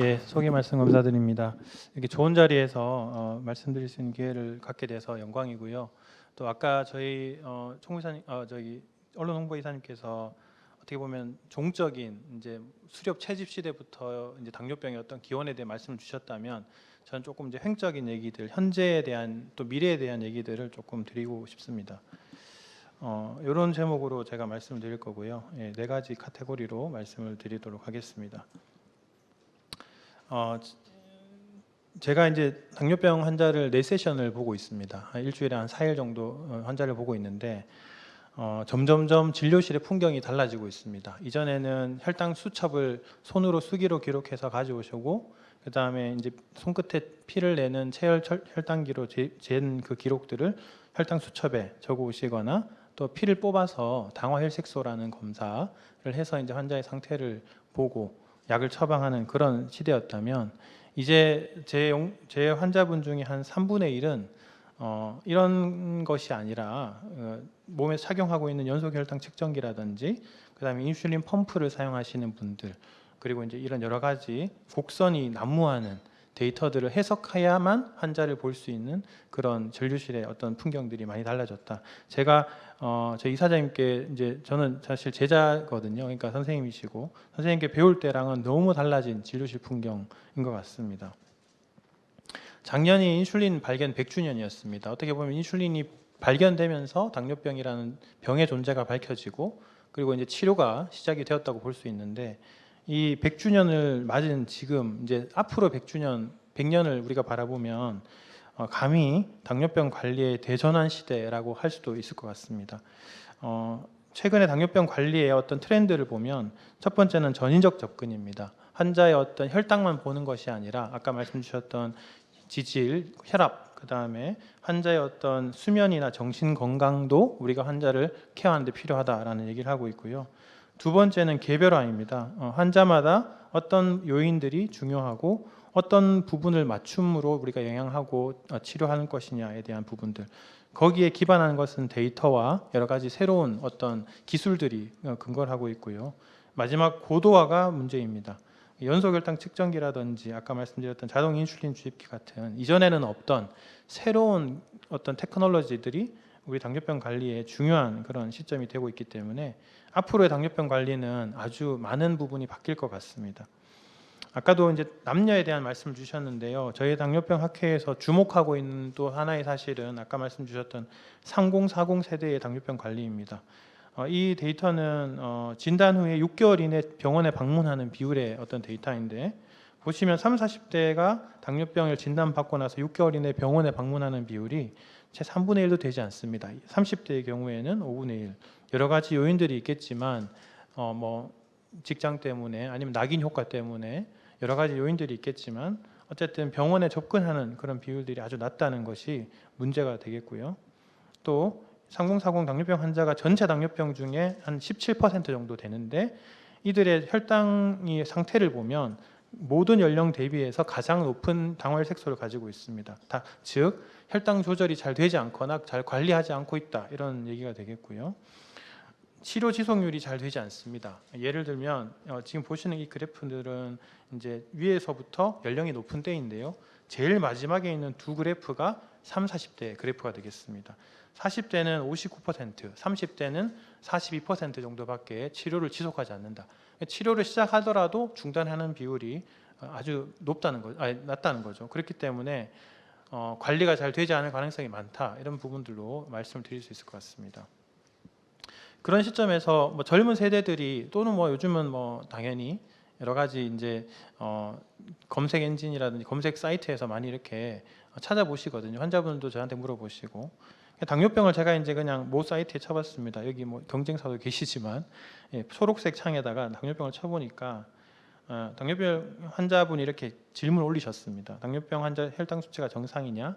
예, 소개 말씀 감사드립니다. 이렇게 좋은 자리에서 어, 말씀드릴 수 있는 기회를 갖게 돼서 영광이고요. 또 아까 저희 어, 총무사님, 어, 저기 언론 홍보 이사님께서 어떻게 보면 종적인 이제 수렵 채집 시대부터 이제 당뇨병의 어떤 기원에 대해 말씀을 주셨다면 저는 조금 이제 횡적인 얘기들, 현재에 대한 또 미래에 대한 얘기들을 조금 드리고 싶습니다. 어, 이런 제목으로 제가 말씀을 드릴 거고요. 예, 네 가지 카테고리로 말씀을 드리도록 하겠습니다. 어, 제가 이제 당뇨병 환자를 네 세션을 보고 있습니다. 한 일주일에 한 4일 정도 어, 환자를 보고 있는데 어, 점점점 진료실의 풍경이 달라지고 있습니다. 이전에는 혈당 수첩을 손으로 수기로 기록해서 가져오시고 그 다음에 이제 손끝에 피를 내는 체열 혈- 혈당기로 재는 그 기록들을 혈당 수첩에 적어 오시거나 또 피를 뽑아서 당화 혈색소라는 검사를 해서 이제 환자의 상태를 보고 약을 처방하는 그런 시대였다면 이제 제, 용- 제 환자분 중에 한 3분의 1은 어, 이런 것이 아니라 어, 몸에 착용하고 있는 연소 혈당 측정기라든지 그다음에 인슐린 펌프를 사용하시는 분들 그리고 이제 이런 여러 가지 곡선이 난무하는 데이터들을 해석해야만 환자를 볼 수 있는 그런 진료실의 어떤 풍경들이 많이 달라졌다. 제가 어, 저희 이사장님께 이제 저는 사실 제자거든요. 그러니까 선생님이시고 선생님께 배울 때랑은 너무 달라진 진료실 풍경인 것 같습니다. 작년이 인슐린 발견 100주년이었습니다. 어떻게 보면 인슐린이 발견되면서 당뇨병이라는 병의 존재가 밝혀지고 그리고 이제 치료가 시작이 되었다고 볼 수 있는데 이 100주년을 맞은 지금 이제 앞으로 100주년, 100년을 우리가 바라보면 어, 감히 당뇨병 관리의 대전환 시대라고 할 수도 있을 것 같습니다. 어, 최근에 당뇨병 관리의 어떤 트렌드를 보면 첫 번째는 전인적 접근입니다. 환자의 어떤 혈당만 보는 것이 아니라 아까 말씀 주셨던 지질, 혈압, 그 다음에 환자의 어떤 수면이나 정신 건강도 우리가 환자를 케어하는데 필요하다라는 얘기를 하고 있고요. 두 번째는 개별화입니다. 어, 환자마다 어떤 요인들이 중요하고 어떤 부분을 맞춤으로 우리가 영향하고 어, 치료하는 것이냐에 대한 부분들 거기에 기반하는 것은 데이터와 여러 가지 새로운 어떤 기술들이 어, 근거를 하고 있고요. 마지막 고도화가 문제입니다. 연소결당 측정기라든지 아까 말씀드렸던 자동 인슐린 주입기 같은 이전에는 없던 새로운 어떤 테크놀로지들이 우리 당뇨병 관리에 중요한 그런 시점이 되고 있기 때문에 앞으로의 당뇨병 관리는 아주 많은 부분이 바뀔 것 같습니다. 아까도 이제 남녀에 대한 말씀을 주셨는데요. 저희 당뇨병 학회에서 주목하고 있는 또 하나의 사실은 아까 말씀 주셨던 3040 세대의 당뇨병 관리입니다. 어, 이 데이터는 어, 진단 후에 6개월 이내 병원에 방문하는 비율의 어떤 데이터인데 보시면 3, 40대가 당뇨병을 진단받고 나서 6개월 이내 병원에 방문하는 비율이 채 3분의 1도 되지 않습니다. 30대의 경우에는 5분의 1. 여러 가지 요인들이 있겠지만 어, 뭐 직장 때문에 아니면 낙인 효과 때문에 여러 가지 요인들이 있겠지만 어쨌든 병원에 접근하는 그런 비율들이 아주 낮다는 것이 문제가 되겠고요. 또 3040 당뇨병 환자가 전체 당뇨병 중에 한 17% 정도 되는데 이들의 혈당의 상태를 보면 모든 연령 대비해서 가장 높은 당화혈 색소를 가지고 있습니다. 다, 즉 혈당 조절이 잘 되지 않거나 잘 관리하지 않고 있다 이런 얘기가 되겠고요. 치료 지속률이 잘 되지 않습니다. 예를 들면 어, 지금 보시는 이 그래프들은 이제 위에서부터 연령이 높은 때인데요. 제일 마지막에 있는 두 그래프가 3, 40대 그래프가 되겠습니다. 40대는 59%, 30대는 42% 정도밖에 치료를 지속하지 않는다. 치료를 시작하더라도 중단하는 비율이 아주 높다는 거, 아니, 낮다는 거죠. 그렇기 때문에 어, 관리가 잘 되지 않을 가능성이 많다 이런 부분들로 말씀을 드릴 수 있을 것 같습니다. 그런 시점에서 뭐 젊은 세대들이 또는 뭐 요즘은 뭐 당연히 여러 가지 이제 어 검색 엔진이라든지 검색 사이트에서 많이 이렇게 찾아보시거든요. 환자분들도 저한테 물어보시고 당뇨병을 제가 이제 그냥 모 사이트에 쳐봤습니다. 여기 뭐 경쟁사도 계시지만 예, 초록색 창에다가 당뇨병을 쳐보니까 어, 당뇨병 환자분이 이렇게 질문 올리셨습니다. 당뇨병 환자 혈당 수치가 정상이냐?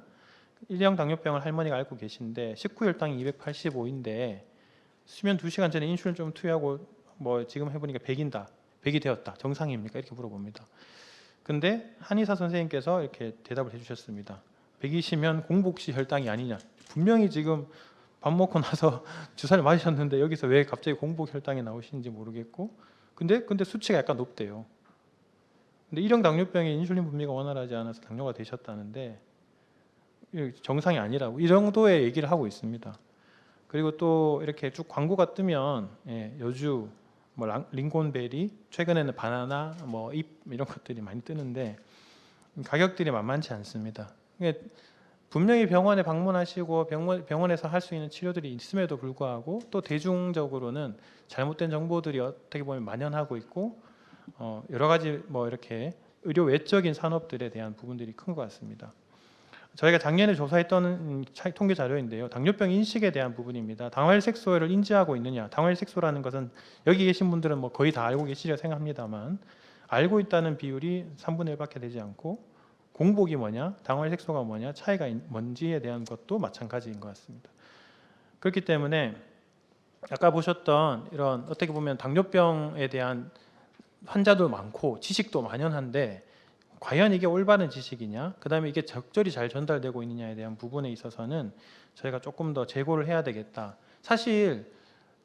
일형 당뇨병을 할머니가 앓고 계신데 19 혈당이 285인데 수면 2시간 전에 인슐린 좀 투여하고 뭐 지금 해보니까 100인다. 100이 되었다. 정상입니까? 이렇게 물어봅니다. 근데 한의사 선생님께서 이렇게 대답을 해주셨습니다. 100이시면 공복시 혈당이 아니냐. 분명히 지금 밥 먹고 나서 주사를 맞으셨는데 여기서 왜 갑자기 공복 혈당이 나오시는지 모르겠고 근데 근데 수치가 약간 높대요. 근데 1형 당뇨병에 인슐린 분비가 원활하지 않아서 당뇨가 되셨다는데 정상이 아니라고 이 정도의 얘기를 하고 있습니다. 그리고 또 이렇게 쭉 광고가 뜨면 예, 여주, 뭐 랑- 링곤베리, 최근에는 바나나, 뭐 잎 이런 것들이 많이 뜨는데 가격들이 만만치 않습니다. 이게 분명히 병원에 방문하시고 병원, 병원 에서 할 수 있는 치료들이 있음에도 불구하고 또 대중적으로는 잘못된 정보들이 어떻게 보면 만연하고 있고 어, 여러 가지 뭐 이렇게 의료 외적인 산업들에 대한 부분들이 큰 것 같습니다. 저희가 작년에 조사했던 통계 자료인데요. 당뇨병 인식에 대한 부분입니다. 당활색소를 인지하고 있느냐? 당활색소라는 것은 여기 계신 분들은 뭐 거의 다 알고 계시리라 생각합니다만 알고 있다는 비율이 3분의 1밖에 되지 않고 공복이 뭐냐, 당활색소가 뭐냐, 차이가 있- 뭔지에 대한 것도 마찬가지인 것 같습니다. 그렇기 때문에 아까 보셨던 이런 어떻게 보면 당뇨병에 대한 환자도 많고 지식도 만연한데 과연 이게 올바른 지식이냐, 그 다음에 이게 적절히 잘 전달되고 있느냐에 대한 부분에 있어서는 저희가 조금 더 재고를 해야 되겠다. 사실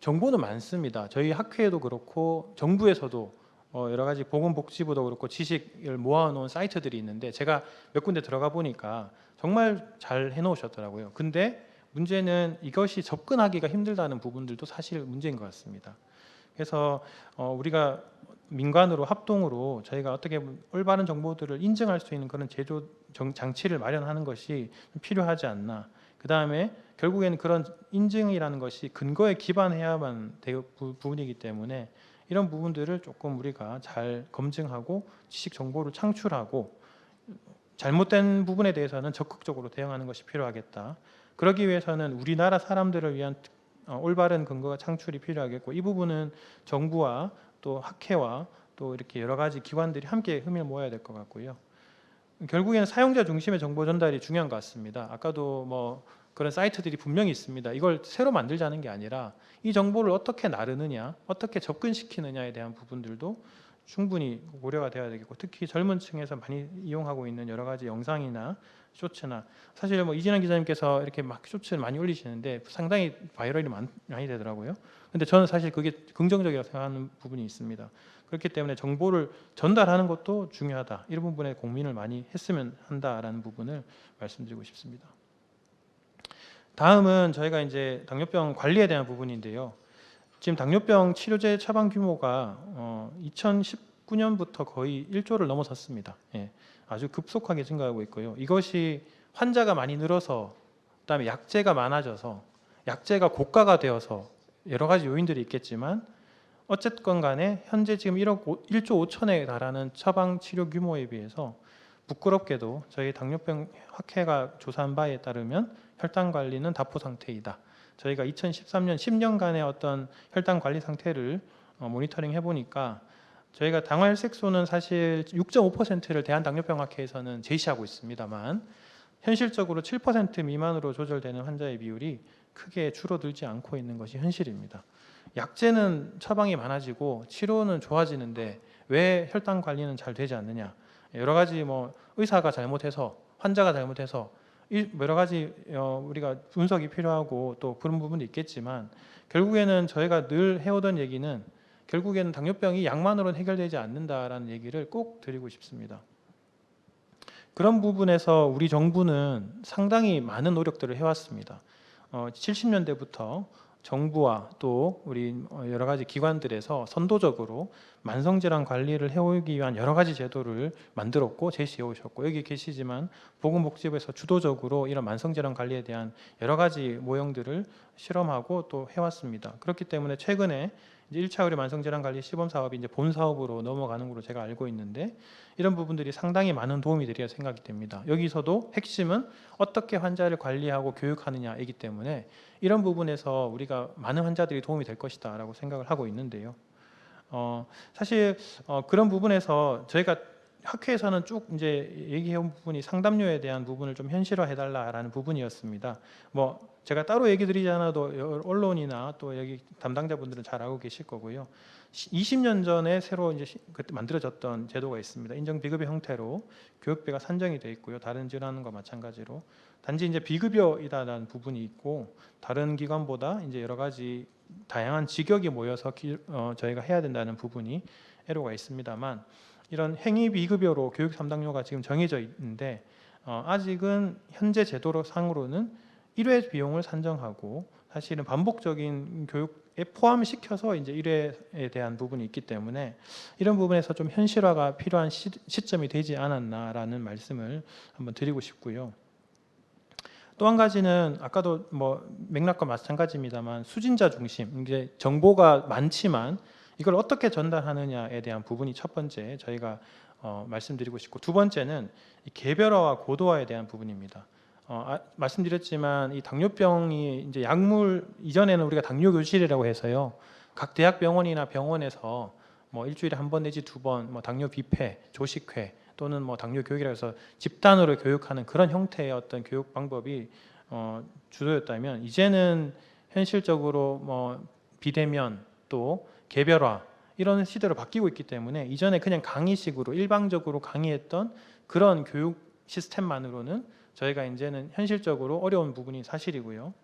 정보는 많습니다. 저희 학회에도 그렇고 정부에서도 어, 여러 가지 보건복지부도 그렇고 지식을 모아놓은 사이트들이 있는데 제가 몇 군데 들어가 보니까 정말 잘 해놓으셨더라고요. 근데 문제는 이것이 접근하기가 힘들다는 부분들도 사실 문제인 것 같습니다. 그래서 어, 우리가 민간으로 합동으로 저희가 어떻게 올바른 정보들을 인증할 수 있는 그런 제조 정- 장치를 마련하는 것이 좀 필요하지 않나. 그 다음에 결국에는 그런 인증이라는 것이 근거에 기반해야만 될 부- 부분이기 때문에 이런 부분들을 조금 우리가 잘 검증하고 지식 정보를 창출하고 잘못된 부분에 대해서는 적극적으로 대응하는 것이 필요하겠다. 그러기 위해서는 우리나라 사람들을 위한 특- 어, 올바른 근거가 창출이 필요하겠고 이 부분은 정부와 또 학회와 또 이렇게 여러 가지 기관들이 함께 힘을 모아야 될 것 같고요. 결국에는 사용자 중심의 정보 전달이 중요한 것 같습니다. 아까도 뭐 그런 사이트들이 분명히 있습니다. 이걸 새로 만들자는 게 아니라 이 정보를 어떻게 나르느냐, 어떻게 접근시키느냐에 대한 부분들도 충분히 고려가 되어야 되겠고 특히 젊은 층에서 많이 이용하고 있는 여러 가지 영상이나 쇼츠나 사실 뭐 이진환 기자님께서 이렇게 막 쇼츠를 많이 올리시는데 상당히 바이럴이 많, 많이 되더라고요. 근데 저는 사실 그게 긍정적이라고 생각하는 부분이 있습니다. 그렇기 때문에 정보를 전달하는 것도 중요하다. 이런 부분에 고민을 많이 했으면 한다라는 부분을 말씀드리고 싶습니다. 다음은 저희가 이제 당뇨병 관리에 대한 부분인데요. 지금 당뇨병 치료제 처방 규모가 어, 2019년부터 거의 1조를 넘어섰습니다. 예, 아주 급속하게 증가하고 있고요. 이것이 환자가 많이 늘어서 그다음에 약제가 많아져서 약제가 고가가 되어서 여러 가지 요인들이 있겠지만 어쨌건 간에 현재 지금 1억 1조 5천에 달하는 처방 치료 규모에 비해서 부끄럽게도 저희 당뇨병 학회가 조사한 바에 따르면 혈당 관리는 다포 상태이다. 저희가 2013년 10년간의 어떤 혈당 관리 상태를 어, 모니터링 해보니까 저희가 당활색소는 사실 6.5%를 대한당뇨병 학회에서는 제시하고 있습니다만 현실적으로 7% 미만으로 조절되는 환자의 비율이 크게 줄어들지 않고 있는 것이 현실입니다. 약제는 처방이 많아지고 치료는 좋아지는데 왜 혈당 관리는 잘 되지 않느냐? 여러 가지 뭐 의사가 잘못해서 환자가 잘못해서 이 여러 가지 어, 우리가 분석이 필요하고 또 그런 부분도 있겠지만 결국에는 저희가 늘 해오던 얘기는 결국에는 당뇨병이 약만으로는 해결되지 않는다라는 얘기를 꼭 드리고 싶습니다. 그런 부분에서 우리 정부는 상당히 많은 노력들을 해왔습니다. 어, 70년대부터 정부와 또 우리 어, 여러 가지 기관들에서 선도적으로 만성질환 관리를 해오기 위한 여러 가지 제도를 만들었고 제시해 오셨고 여기 계시지만 보건복지부에서 주도적으로 이런 만성질환 관리에 대한 여러 가지 모형들을 실험하고 또 해왔습니다. 그렇기 때문에 최근에 이제 1차 의료 만성 질환 관리 시범 사업이 이제 본 사업으로 넘어가는 걸로 제가 알고 있는데 이런 부분들이 상당히 많은 도움이 되리라 생각이 됩니다. 여기서도 핵심은 어떻게 환자를 관리하고 교육하느냐이기 때문에 이런 부분에서 우리가 많은 환자들이 도움이 될 것이다라고 생각을 하고 있는데요. 어, 사실 어, 그런 부분에서 저희가 학회에서는 쭉 이제 얘기해온 부분이 상담료에 대한 부분을 좀 현실화해달라라는 부분이었습니다. 뭐 제가 따로 얘기 드리지 않아도 여- 언론이나 또 여기 담당자분들은 잘 알고 계실 거고요. 20년 전에 새로 이제 시- 그때 만들어졌던 제도가 있습니다. 인정 비급여 형태로 교육비가 산정이 돼 있고요. 다른 질환과 마찬가지로 단지 이제 비급여이다라는 부분이 있고 다른 기관보다 이제 여러 가지 다양한 직역이 모여서 기- 어, 저희가 해야 된다는 부분이 애로가 있습니다만 이런 행위 비급여로 교육 담당료가 지금 정해져 있는데 어, 아직은 현재 제도로 상으로는 1회 비용을 산정하고 사실은 반복적인 교육에 포함시켜서 이제 1회에 대한 부분이 있기 때문에 이런 부분에서 좀 현실화가 필요한 시, 시점이 되지 않았나라는 말씀을 한번 드리고 싶고요. 또 한 가지는 아까도 뭐 맥락과 마찬가지입니다만 수진자 중심 이제 정보가 많지만 이걸 어떻게 전달하느냐에 대한 부분이 첫 번째 저희가 어, 말씀드리고 싶고 두 번째는 이 개별화와 고도화에 대한 부분입니다. 어, 아, 말씀드렸지만 이 당뇨병이 이제 약물 이전에는 우리가 당뇨 교실이라고 해서요 각 대학 병원이나 병원에서 뭐 일주일에 한 번 내지 두 번 뭐 당뇨 비패, 조식회 또는 뭐 당뇨 교육이라 해서 집단으로 교육하는 그런 형태의 어떤 교육 방법이 어, 주도였다면 이제는 현실적으로 뭐 비대면 또 개별화 이런 시대로 바뀌고 있기 때문에 이전에 그냥 강의식으로 일방적으로 강의했던 그런 교육 시스템만으로는 저희가 이제는 현실적으로 어려운 부분이 사실이고요.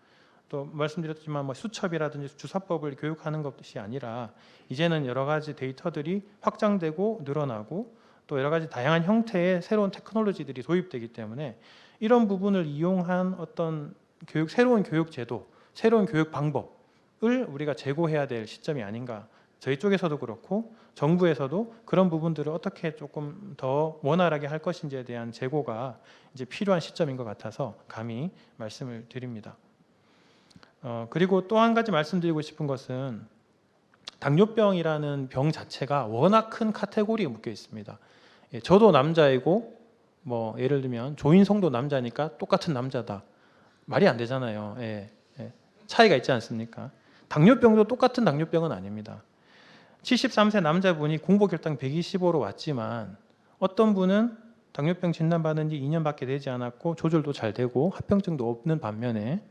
또 말씀드렸지만 뭐 수첩이라든지 주사법을 교육하는 것이 아니라 이제는 여러 가지 데이터들이 확장되고 늘어나고 또 여러 가지 다양한 형태의 새로운 테크놀로지들이 도입되기 때문에 이런 부분을 이용한 어떤 교육 새로운 교육 제도, 새로운 교육 방법을 우리가 제고해야 될 시점이 아닌가. 저희 쪽에서도 그렇고 정부에서도 그런 부분들을 어떻게 조금 더 원활하게 할 것인지에 대한 제고가 이제 필요한 시점인 것 같아서 감히 말씀을 드립니다. 어, 그리고 또 한 가지 말씀드리고 싶은 것은 당뇨병이라는 병 자체가 워낙 큰 카테고리에 묶여 있습니다. 예, 저도 남자이고 뭐 예를 들면 조인성도 남자니까 똑같은 남자다 말이 안 되잖아요. 예, 예. 차이가 있지 않습니까? 당뇨병도 똑같은 당뇨병은 아닙니다. 73세 남자분이 공복 혈당 125로 왔지만 어떤 분은 당뇨병 진단받은 지 2년밖에 되지 않았고 조절도 잘 되고 합병증도 없는 반면에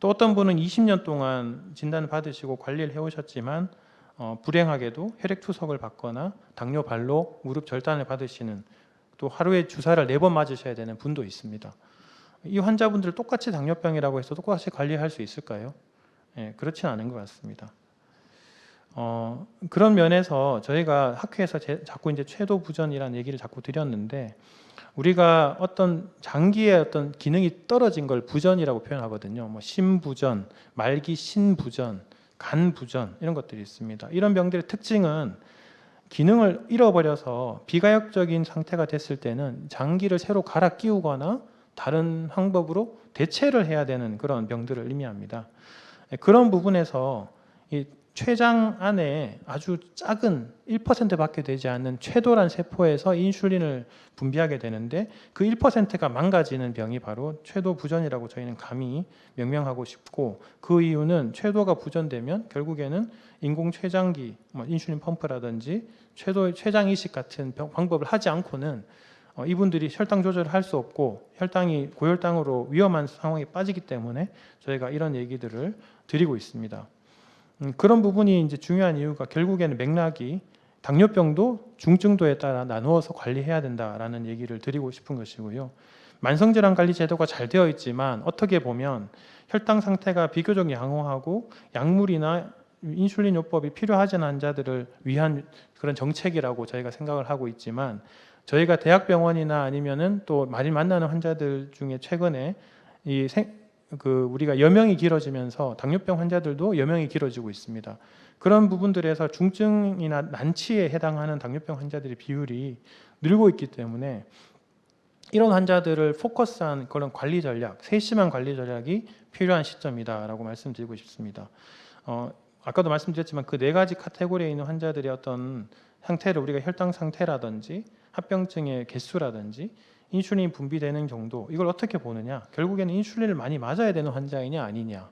또 어떤 분은 20년 동안 진단을 받으시고 관리를 해오셨지만 어, 불행하게도 혈액 투석을 받거나 당뇨 발로 무릎 절단을 받으시는 또 하루에 주사를 네 번 맞으셔야 되는 분도 있습니다. 이 환자분들 똑같이 당뇨병이라고 해서 똑같이 관리할 수 있을까요? 예, 그렇지는 않은 것 같습니다. 어, 그런 면에서 저희가 학회에서 제, 자꾸 이제 최도 부전이라는 얘기를 자꾸 드렸는데 우리가 어떤 장기의 어떤 기능이 떨어진 걸 부전이라고 표현하거든요. 뭐 심부전, 말기 신부전, 간부전 이런 것들이 있습니다. 이런 병들의 특징은 기능을 잃어버려서 비가역적인 상태가 됐을 때는 장기를 새로 갈아 끼우거나 다른 방법으로 대체를 해야 되는 그런 병들을 의미합니다. 그런 부분에서 이 췌장 안에 아주 작은 1%밖에 되지 않는 췌도란 세포에서 인슐린을 분비하게 되는데 그 1%가 망가지는 병이 바로 췌도 부전이라고 저희는 감히 명명하고 싶고 그 이유는 췌도가 부전되면 결국에는 인공 췌장기, 뭐 인슐린 펌프라든지 췌도 췌장 이식 같은 병- 방법을 하지 않고는 어, 이분들이 혈당 조절을 할 수 없고 혈당이 고혈당으로 위험한 상황에 빠지기 때문에 저희가 이런 얘기들을 드리고 있습니다. 음, 그런 부분이 이제 중요한 이유가 결국에는 맥락이 당뇨병도 중증도에 따라 나누어서 관리해야 된다라는 얘기를 드리고 싶은 것이고요. 만성질환 관리 제도가 잘 되어 있지만 어떻게 보면 혈당 상태가 비교적 양호하고 약물이나 인슐린 요법이 필요하지 않은 환자들을 위한 그런 정책이라고 저희가 생각을 하고 있지만 저희가 대학병원이나 아니면은 또 많이 만나는 환자들 중에 최근에 이 생, 그 우리가 여명이 길어지면서 당뇨병 환자들도 여명이 길어지고 있습니다. 그런 부분들에서 중증이나 난치에 해당하는 당뇨병 환자들의 비율이 늘고 있기 때문에 이런 환자들을 포커스한 그런 관리 전략, 세심한 관리 전략이 필요한 시점이다라고 말씀드리고 싶습니다. 어, 아까도 말씀드렸지만 그 네 가지 카테고리에 있는 환자들의 어떤 상태를 우리가 혈당 상태라든지 합병증의 개수라든지 인슐린이 분비되는 정도 이걸 어떻게 보느냐? 결국에는 인슐린을 많이 맞아야 되는 환자이냐 아니냐?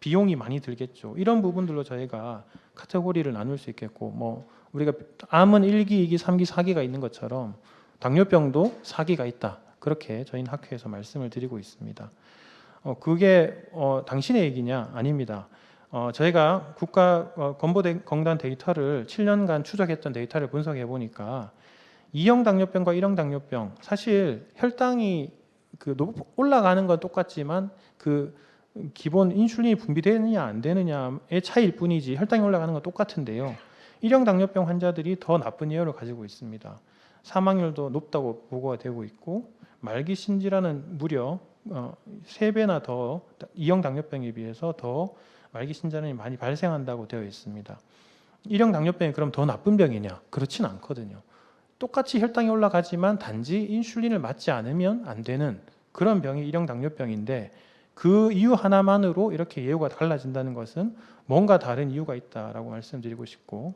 비용이 많이 들겠죠. 이런 부분들로 저희가 카테고리를 나눌 수 있겠고 뭐 우리가 암은 1기, 2기, 3기, 4기가 있는 것처럼 당뇨병도 4기가 있다. 그렇게 저희는 학회에서 말씀을 드리고 있습니다. 어, 그게 어, 당신의 얘기냐? 아닙니다. 어, 저희가 국가 어, 건보건강 데이터를 7년간 추적했던 데이터를 분석해 보니까 2형 당뇨병과 1형 당뇨병 사실 혈당이 그 높- 올라가는 건 똑같지만 그 기본 인슐린이 분비되느냐 안 되느냐의 차이일 뿐이지 혈당이 올라가는 건 똑같은데요. 일형 당뇨병 환자들이 더 나쁜 예후를 가지고 있습니다. 사망률도 높다고 보고가 되고 있고 말기 신질환은 무려 어, 3배나 더 이형 당뇨병에 비해서 더 말기 신질환이 많이 발생한다고 되어 있습니다. 일형 당뇨병이 그럼 더 나쁜 병이냐? 그렇진 않거든요. 똑같이 혈당이 올라가지만 단지 인슐린을 맞지 않으면 안 되는 그런 병이 일형 당뇨병인데 그 이유 하나만으로 이렇게 예후가 달라진다는 것은 뭔가 다른 이유가 있다라고 말씀드리고 싶고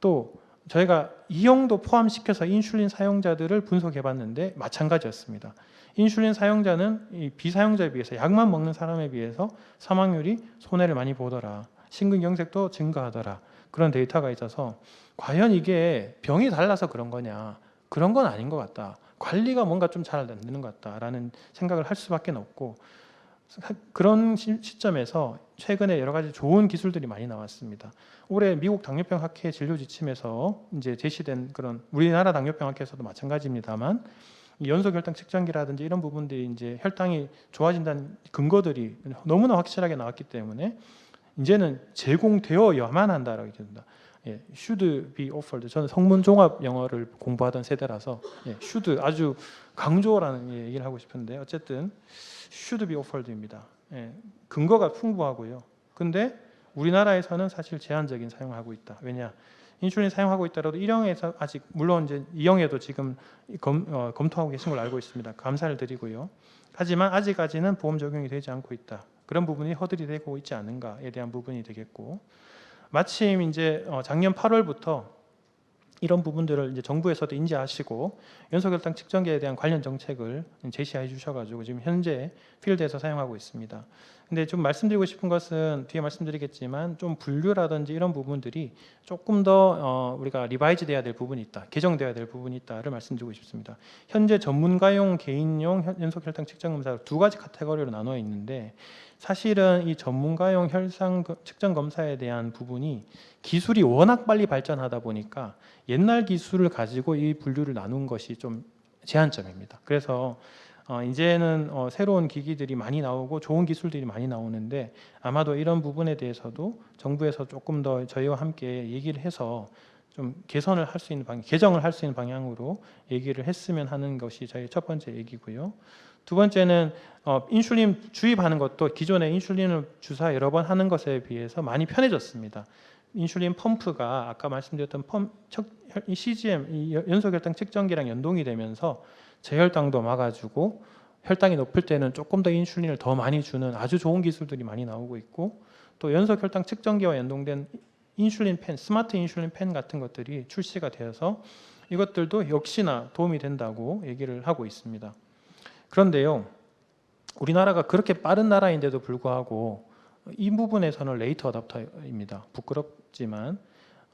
또 저희가 이형도 포함시켜서 인슐린 사용자들을 분석해 봤는데 마찬가지였습니다. 인슐린 사용자는 이 비사용자에 비해서 약만 먹는 사람에 비해서 사망률이 손해를 많이 보더라. 심근경색도 증가하더라. 그런 데이터가 있어서 과연 이게 병이 달라서 그런 거냐? 그런 건 아닌 것 같다. 관리가 뭔가 좀 잘 안 되는 것 같다라는 생각을 할 수밖에 없고 그런 시- 시점에서 최근에 여러 가지 좋은 기술들이 많이 나왔습니다. 올해 미국 당뇨병 학회 진료 지침에서 이제 제시된 그런 우리나라 당뇨병 학회에서도 마찬가지입니다만 이 연속 혈당 측정기라든지 이런 부분들이 이제 혈당이 좋아진다는 근거들이 너무나 확실하게 나왔기 때문에 이제는 제공되어야만 한다라고 된다. 예, should be offered. 저는 성문 종합 영어를 공부하던 세대라서 예, should 아주 강조라는 얘기를 하고 싶은데 어쨌든 should be offered입니다. 예, 근거가 풍부하고요. 근데 우리나라에서는 사실 제한적인 사용을 하고 있다. 왜냐? 인슐린 사용하고 있더라도 1형에서 아직 물론 이제 2형에도 지금 검, 어, 검토하고 계신 걸로 알고 있습니다. 감사를 드리고요. 하지만 아직까지는 보험 적용이 되지 않고 있다. 그런 부분이 허들이 되고 있지 않은가에 대한 부분이 되겠고 마침 이제 어, 작년 8월부터 이런 부분들을 이제 정부에서도 인지하시고 연소혈당 측정기에 대한 관련 정책을 제시해 주셔가지고 지금 현재 필드에서 사용하고 있습니다. 근데 좀 말씀드리고 싶은 것은 뒤에 말씀드리겠지만 좀 분류라든지 이런 부분들이 조금 더 어, 우리가 리바이즈 돼야 될 부분이 있다, 개정돼야 될 부분이 있다를 말씀드리고 싶습니다. 현재 전문가용, 개인용 현- 연속 혈당 측정 검사 두 가지 카테고리로 나눠 있는데 사실은 이 전문가용 혈상 거- 측정 검사에 대한 부분이 기술이 워낙 빨리 발전하다 보니까 옛날 기술을 가지고 이 분류를 나눈 것이 좀 제한점입니다. 그래서 어, 이제는 어, 새로운 기기들이 많이 나오고 좋은 기술들이 많이 나오는데 아마도 이런 부분에 대해서도 정부에서 조금 더 저희와 함께 얘기를 해서 좀 개선을 할 수 있는 방향, 개정을 할 수 있는 방향으로 얘기를 했으면 하는 것이 저희 첫 번째 얘기고요. 두 번째는 어, 인슐린 주입하는 것도 기존에 인슐린을 주사 여러 번 하는 것에 비해서 많이 편해졌습니다. 인슐린 펌프가 아까 말씀드렸던 펌, 척, CGM 이 연- 연소혈당 측정기랑 연동이 되면서 저혈당도 막아주고 혈당이 높을 때는 조금 더 인슐린을 더 많이 주는 아주 좋은 기술들이 많이 나오고 있고 또 연소혈당 측정기와 연동된 인슐린 펜, 스마트 인슐린 펜 같은 것들이 출시가 되어서 이것들도 역시나 도움이 된다고 얘기를 하고 있습니다. 그런데요, 우리나라가 그렇게 빠른 나라인데도 불구하고 이 부분에서는 레이트 어답터입니다. 부끄럽지만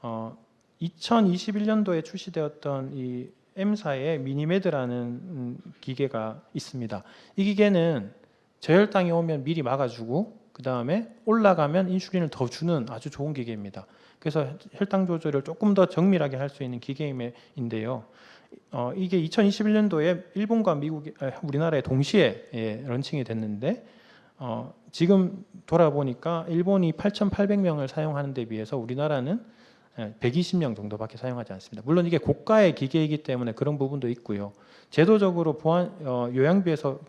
어, 2021년도에 출시되었던 이 M사의 미니메드라는 음, 기계가 있습니다. 이 기계는 저혈당이 오면 미리 막아주고 그 다음에 올라가면 인슐린을 더 주는 아주 좋은 기계입니다. 그래서 혈당 조절을 조금 더 정밀하게 할 수 있는 기계인데요. 어, 이게 2021년도에 일본과 미국, 아, 우리나라에 동시에 예, 런칭이 됐는데 어, 지금 돌아보니까 일본이 8,800명을 사용하는 데 비해서 우리나라는 예, 120명 정도밖에 사용하지 않습니다. 물론 이게 고가의 기계이기 때문에 그런 부분도 있고요. 제도적으로 보안 어, 요양비에서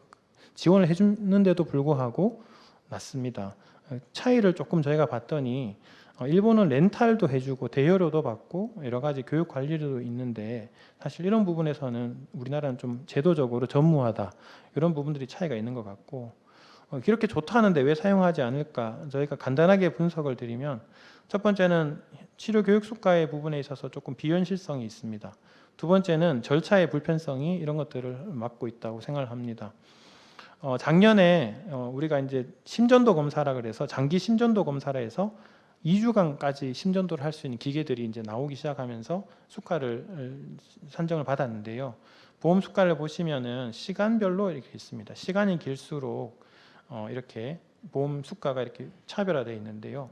지원을 해주는데도 불구하고 낮습니다. 어, 차이를 조금 저희가 봤더니 어, 일본은 렌탈도 해주고 대여료도 받고 여러 가지 교육 관리도 있는데 사실 이런 부분에서는 우리나라는 좀 제도적으로 전무하다 이런 부분들이 차이가 있는 것 같고 어, 이렇게 좋다는데 왜 사용하지 않을까 저희가 간단하게 분석을 드리면 첫 번째는 치료 교육 수가의 부분에 있어서 조금 비현실성이 있습니다. 두 번째는 절차의 불편성이 이런 것들을 막고 있다고 생각을 합니다. 어, 작년에 어, 우리가 이제 심전도 검사라 그래서 장기 심전도 검사라 해서 2주간까지 심전도를 할 수 있는 기계들이 이제 나오기 시작하면서 수가를 어, 산정을 받았는데요. 보험 수가를 보시면은 시간별로 이렇게 있습니다. 시간이 길수록 어, 이렇게 보험 수가가 이렇게 차별화되어 있는데요.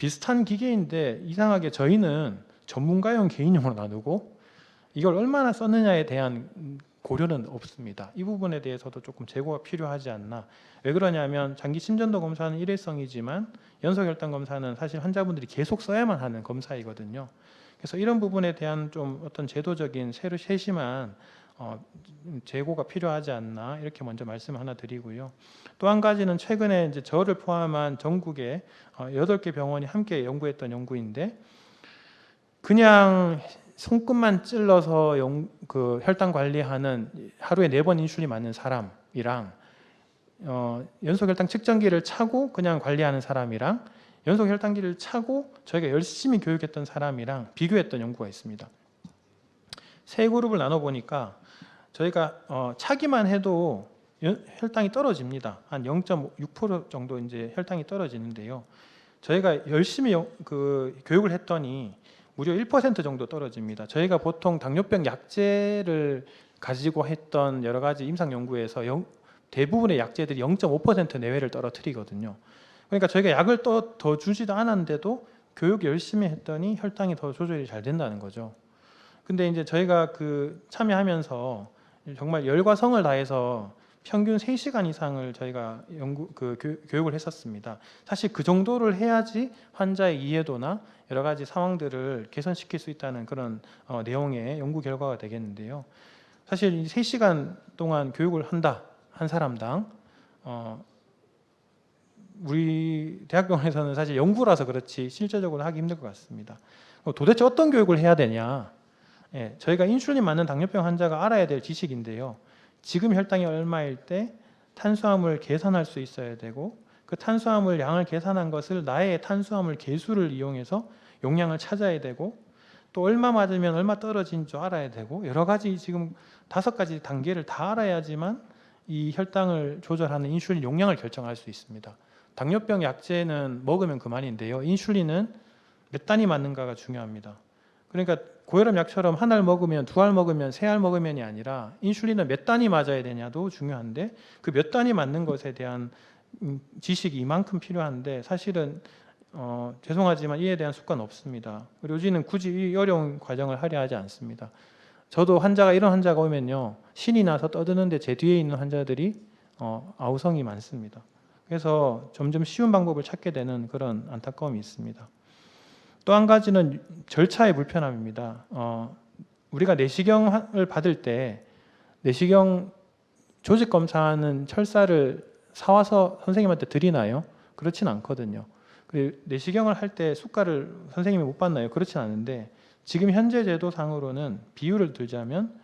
비슷한 기계인데 이상하게 저희는 전문가용 개인용으로 나누고 이걸 얼마나 썼느냐에 대한 고려는 없습니다. 이 부분에 대해서도 조금 재고가 필요하지 않나. 왜 그러냐면 장기 심전도 검사는 일회성이지만 혈당 검사는 사실 환자분들이 계속 써야만 하는 검사이거든요. 그래서 이런 부분에 대한 좀 어떤 제도적인 새로 세심한 어, 재고가 필요하지 않나 이렇게 먼저 말씀 하나 드리고요. 또 한 가지는 최근에 이제 저를 포함한 전국에 어, 여덟 개 병원이 함께 연구했던 연구인데 그냥 손끝만 찔러서 영, 그 혈당 관리하는 하루에 네 번 인슐린 맞는 사람이랑 어, 연속 혈당 측정기를 차고 그냥 관리하는 사람이랑 연속 혈당기를 차고 저희가 열심히 교육했던 사람이랑 비교했던 연구가 있습니다. 세 그룹을 나눠 보니까 저희가 어, 차기만 해도 연- 혈당이 떨어집니다. 한 0.6% 정도 이제 혈당이 떨어지는데요. 저희가 열심히 영- 그 교육을 했더니 무려 1% 정도 떨어집니다. 저희가 보통 당뇨병 약제를 가지고 했던 여러 가지 임상 연구에서 영- 대부분의 약제들이 0.5% 내외를 떨어뜨리거든요. 그러니까 저희가 약을 또 더 주지도 않았는데도 교육 열심히 했더니 혈당이 더 조절이 잘 된다는 거죠. 근데 이제 저희가 그 참여하면서 정말 열과 성을 다해서 평균 3시간 이상을 저희가 연구 그 교- 교육을 했었습니다. 사실 그 정도를 해야지 환자의 이해도나 여러 가지 상황들을 개선시킬 수 있다는 그런 어, 내용의 연구 결과가 되겠는데요. 사실 이 3시간 동안 교육을 한다 한 사람당 어, 우리 대학병원에서는 사실 연구라서 그렇지 실제적으로 하기 힘들 것 같습니다. 어, 도대체 어떤 교육을 해야 되냐? 예, 저희가 인슐린 맞는 당뇨병 환자가 알아야 될 지식인데요. 지금 혈당이 얼마일 때 탄수화물 계산할 수 있어야 되고 그 탄수화물 양을 계산한 것을 나의 탄수화물 계수를 이용해서 용량을 찾아야 되고 또 얼마 맞으면 얼마 떨어진 줄 알아야 되고 여러 가지 지금 다섯 가지 단계를 다 알아야지만 이 혈당을 조절하는 인슐린 용량을 결정할 수 있습니다. 당뇨병 약제는 먹으면 그만인데요. 인슐린은 몇 단위 맞는가가 중요합니다. 그러니까 고혈압 약처럼 한 알 먹으면 두 알 먹으면 세 알 먹으면이 아니라 인슐린은 몇 단위 맞아야 되냐도 중요한데 그 몇 단위 맞는 것에 대한 음, 지식이 이만큼 필요한데 사실은 어, 죄송하지만 이에 대한 습관 없습니다. 그리고 요즘은 굳이 이 어려운 과정을 하려 하지 않습니다. 저도 환자가 이런 환자가 오면요 신이 나서 떠드는데 제 뒤에 있는 환자들이 어, 아우성이 많습니다. 그래서 점점 쉬운 방법을 찾게 되는 그런 안타까움이 있습니다. 또 한 가지는 절차의 불편함입니다. 어, 우리가 내시경을 받을 때 내시경 조직 검사하는 철사를 사와서 선생님한테 드리나요? 그렇진 않거든요. 그리고 내시경을 할때 숟갈을 선생님이 못 받나요? 그렇진 않은데 지금 현재 제도상으로는 비율을 들자면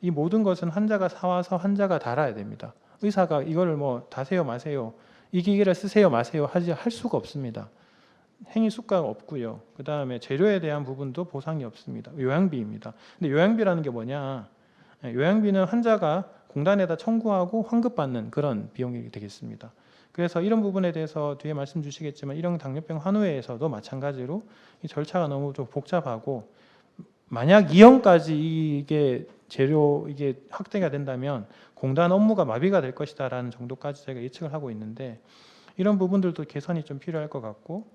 이 모든 것은 환자가 사와서 환자가 달아야 됩니다. 의사가 이거를 뭐 다세요 마세요 이 기계를 쓰세요 마세요 하지 할 수가 없습니다. 행위 수가가 없고요. 그 다음에 재료에 대한 부분도 보상이 없습니다. 요양비입니다. 근데 요양비라는 게 뭐냐? 예, 요양비는 환자가 공단에다 청구하고 환급받는 그런 비용이 되겠습니다. 그래서 이런 부분에 대해서 뒤에 말씀 주시겠지만 일형 당뇨병 환우회에서도 마찬가지로 이 절차가 너무 좀 복잡하고 만약 2형까지 이게 재료 이게 확대가 된다면 공단 업무가 마비가 될 것이다라는 정도까지 저희가 예측을 하고 있는데 이런 부분들도 개선이 좀 필요할 것 같고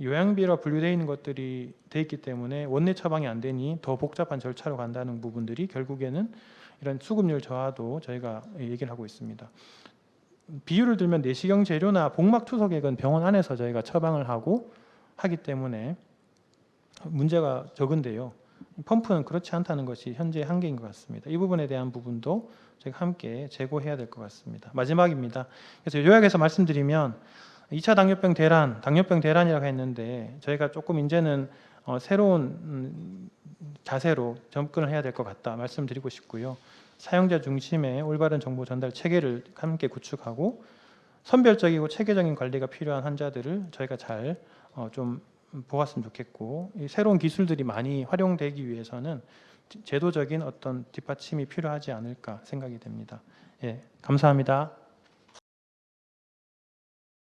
요양비라 분류되어 있는 것들이 돼 있기 때문에 원내 처방이 안 되니 더 복잡한 절차로 간다는 부분들이 결국에는 이런 수급률 저하도 저희가 얘기를 하고 있습니다. 비율을 들면 내시경 재료나 복막 투석액은 병원 안에서 저희가 처방을 하고 하기 때문에 문제가 적은데요. 펌프는 그렇지 않다는 것이 현재 한계인 것 같습니다. 이 부분에 대한 부분도 저희가 함께 재고해야 될 것 같습니다. 마지막입니다. 그래서 요약해서 말씀드리면 2차 당뇨병 대란, 당뇨병 대란이라고 했는데 저희가 조금 이제는 어, 새로운 음, 자세로 접근을 해야 될 것 같다 말씀드리고 싶고요. 사용자 중심의 올바른 정보 전달 체계를 함께 구축하고 선별적이고 체계적인 관리가 필요한 환자들을 저희가 잘좀 보았으면 좋겠고 이 새로운 기술들이 많이 활용되기 위해서는 제도적인 어떤 뒷받침이 필요하지 않을까 생각이 됩니다. 예, 감사합니다.